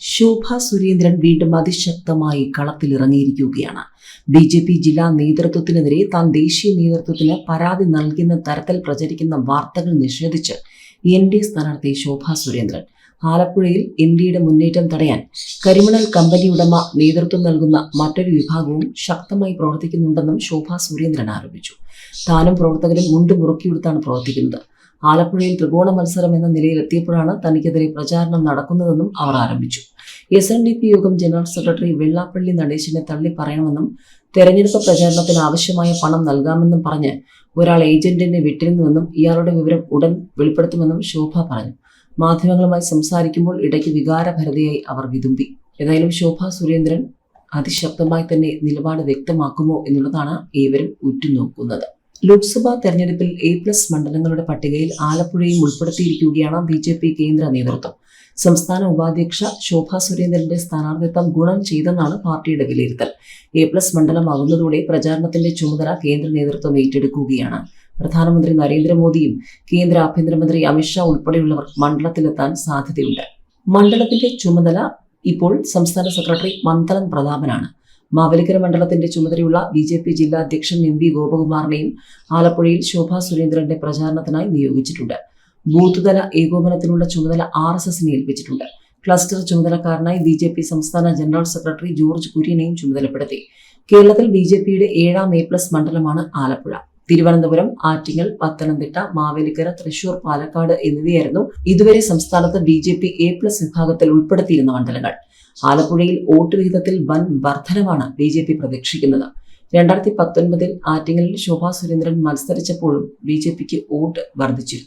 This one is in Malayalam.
ശോഭ സുരേന്ദ്രൻ വീണ്ടും അതിശക്തമായി കളത്തിലിറങ്ങിയിരിക്കുകയാണ്. ബി ജെ പി ജില്ലാ നേതൃത്വത്തിനെതിരെ താൻ ദേശീയ നേതൃത്വത്തിന് പരാതി നൽകുന്ന തരത്തിൽ പ്രചരിക്കുന്ന വാർത്തകൾ നിഷേധിച്ച് എൻ ഡി എ സ്ഥാനാർത്ഥി ശോഭ സുരേന്ദ്രൻ. ആലപ്പുഴയിൽ എൻ ഡിയുടെ മുന്നേറ്റം തടയാൻ കരിമണൽ കമ്പനി ഉടമ നേതൃത്വം നൽകുന്ന മറ്റൊരു വിഭാഗവും ശക്തമായി പ്രവർത്തിക്കുന്നുണ്ടെന്നും ശോഭ സുരേന്ദ്രൻ ആരോപിച്ചു. താനും പ്രവർത്തകരും മുണ്ട് മുറുക്കിയെടുത്താണ് പ്രവർത്തിക്കുന്നത്. ആലപ്പുഴയിൽ ത്രികോണ മത്സരം എന്ന നിലയിൽ എത്തിയപ്പോഴാണ് തനിക്കെതിരെ പ്രചാരണം നടക്കുന്നതെന്നും അവർ ആരംഭിച്ചു. S N D P Yogam general secretary Vellappally നടേശനെ തള്ളി പറയണമെന്നും തെരഞ്ഞെടുപ്പ് പ്രചാരണത്തിന് ആവശ്യമായ പണം നൽകാമെന്നും പറഞ്ഞ് ഒരാൾ ഏജന്റിനെ വിട്ടിരുന്നുവെന്നും ഇയാളുടെ വിവരം ഉടൻ വെളിപ്പെടുത്തുമെന്നും ശോഭ പറഞ്ഞു. മാധ്യമങ്ങളുമായി സംസാരിക്കുമ്പോൾ ഇടയ്ക്ക് വികാരഭരതയായി അവർ വിതുമ്പി. ഏതായാലും ശോഭ സുരേന്ദ്രൻ അതിശക്തമായി തന്നെ നിലപാട് വ്യക്തമാക്കുമോ എന്നുള്ളതാണ് ഏവരും ഉറ്റുനോക്കുന്നത്. ലോക്സഭാ തെരഞ്ഞെടുപ്പിൽ എ പ്ലസ് മണ്ഡലങ്ങളുടെ പട്ടികയിൽ ആലപ്പുഴയും ഉൾപ്പെടുത്തിയിരിക്കുകയാണ് ബി ജെ പി കേന്ദ്ര നേതൃത്വം. സംസ്ഥാന ഉപാധ്യക്ഷ ശോഭ സുരേന്ദ്രന്റെ സ്ഥാനാർത്ഥിത്വം ഗുണം ചെയ്തെന്നാണ് പാർട്ടിയുടെ വിലയിരുത്തൽ. എ പ്ലസ് മണ്ഡലമാകുന്നതോടെ പ്രചാരണത്തിന്റെ ചുമതല കേന്ദ്ര നേതൃത്വം ഏറ്റെടുക്കുകയാണ്. പ്രധാനമന്ത്രി നരേന്ദ്രമോദിയും കേന്ദ്ര ആഭ്യന്തരമന്ത്രി അമിത്ഷാ ഉൾപ്പെടെയുള്ളവർ മണ്ഡലത്തിലെത്താൻ സാധ്യതയുണ്ട്. മണ്ഡലത്തിന്റെ ചുമതല ഇപ്പോൾ സംസ്ഥാന സെക്രട്ടറി മന്ദലം പ്രതാപനാണ്. മാവേലിക്കര മണ്ഡലത്തിന്റെ ചുമതലയുള്ള ബി ജെ പി ജില്ലാ അധ്യക്ഷൻ എം വി ഗോപകുമാറിനെയും ആലപ്പുഴയിൽ ശോഭാ സുരേന്ദ്രന്റെ പ്രചാരണത്തിനായി നിയോഗിച്ചിട്ടുണ്ട്. ബൂത്ത് തല ഏകോപനത്തിനുള്ള ചുമതല ആർ എസ് എസിനെ ഏൽപ്പിച്ചിട്ടുണ്ട്. ക്ലസ്റ്റർ ചുമതലക്കാരനായി ബി ജെ പി സംസ്ഥാന ജനറൽ സെക്രട്ടറി ജോർജ് കുര്യനെയും ചുമതലപ്പെടുത്തി. കേരളത്തിൽ ബി ജെ പിയുടെ ഏഴാം എ പ്ലസ് മണ്ഡലമാണ് ആലപ്പുഴ. തിരുവനന്തപുരം ആറ്റിങ്ങൽ പത്തനംതിട്ട മാവേലിക്കര തൃശൂർ പാലക്കാട് എന്നിവയായിരുന്നു ഇതുവരെ സംസ്ഥാനത്ത് B J P A plus വിഭാഗത്തിൽ ഉൾപ്പെടുത്തിയിരുന്ന മണ്ഡലങ്ങൾ. ആലപ്പുഴയിൽ വോട്ട് വിഹിതത്തിൽ വൻ വർധനമാണ് ബി ജെ പി പ്രതീക്ഷിക്കുന്നത്. രണ്ടായിരത്തി പത്തൊൻപതിൽ ആറ്റിങ്ങലിൽ ശോഭാ സുരേന്ദ്രൻ മത്സരിച്ചപ്പോഴും ബി ജെ പിക്ക് വോട്ട് വർദ്ധിച്ചിരുന്നു.